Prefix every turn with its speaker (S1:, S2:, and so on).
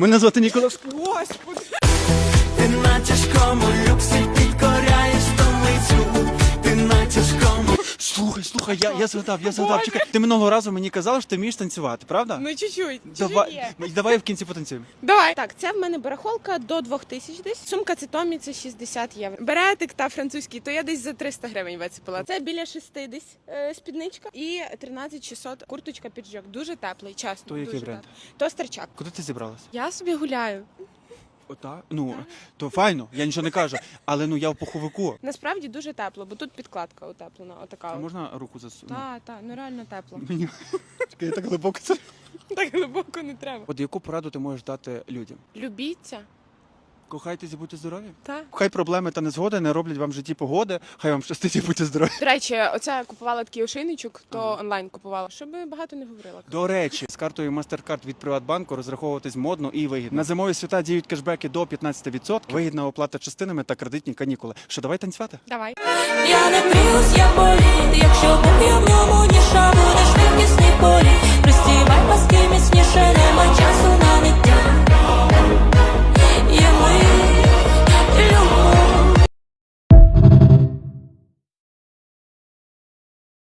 S1: Мене звати Ніколас.
S2: Господи.
S1: Слухай, я, я згадав, я згадав. Чекай, ти минулого разу мені казала, що ти вмієш танцювати, правда?
S2: Ну чуть-чуть.
S1: давай, давай в кінці потанцюємо.
S2: Давай. Так, це в мене барахолка до 2000 десь. Сумка це Томі, це 60 євро. Беретик та французький, то я десь за 300 гривень вицепила. Це біля 6 десь е, спідничка і 13 600 курточка піджак. Дуже теплий, чесно.
S1: То який бренд?
S2: теплий. То старчак.
S1: Куди ти зібралась?
S2: Я собі гуляю.
S1: Ота? Ну, то файно, я нічого не кажу. Але ну я в пуховику.
S2: Насправді дуже тепло, бо тут підкладка утеплена. Отака.
S1: А
S2: от.
S1: можна руку засунути?
S2: Так, та, ну реально тепло.
S1: Мені Чекай, я так глибоко це.
S2: Так глибоко не треба.
S1: От яку пораду ти можеш дати людям?
S2: Любіться.
S1: Кохайтесь будьте здорові.
S2: Та.
S1: Хай проблеми та незгоди не роблять вам в житті погоди. Хай вам щастить і будьте здорові.
S2: До речі, оце купувала такий ошейничок, то онлайн купувала, щоб багато не говорила.
S1: До речі, з картою MasterCard від Приватбанку розраховуватись модно і вигідно. На зимові свята діють кешбеки до 15%, вигідна оплата частинами та кредитні канікули. Що давай танцювати?
S2: Давай.
S3: Я не плюс, я боліт, якщо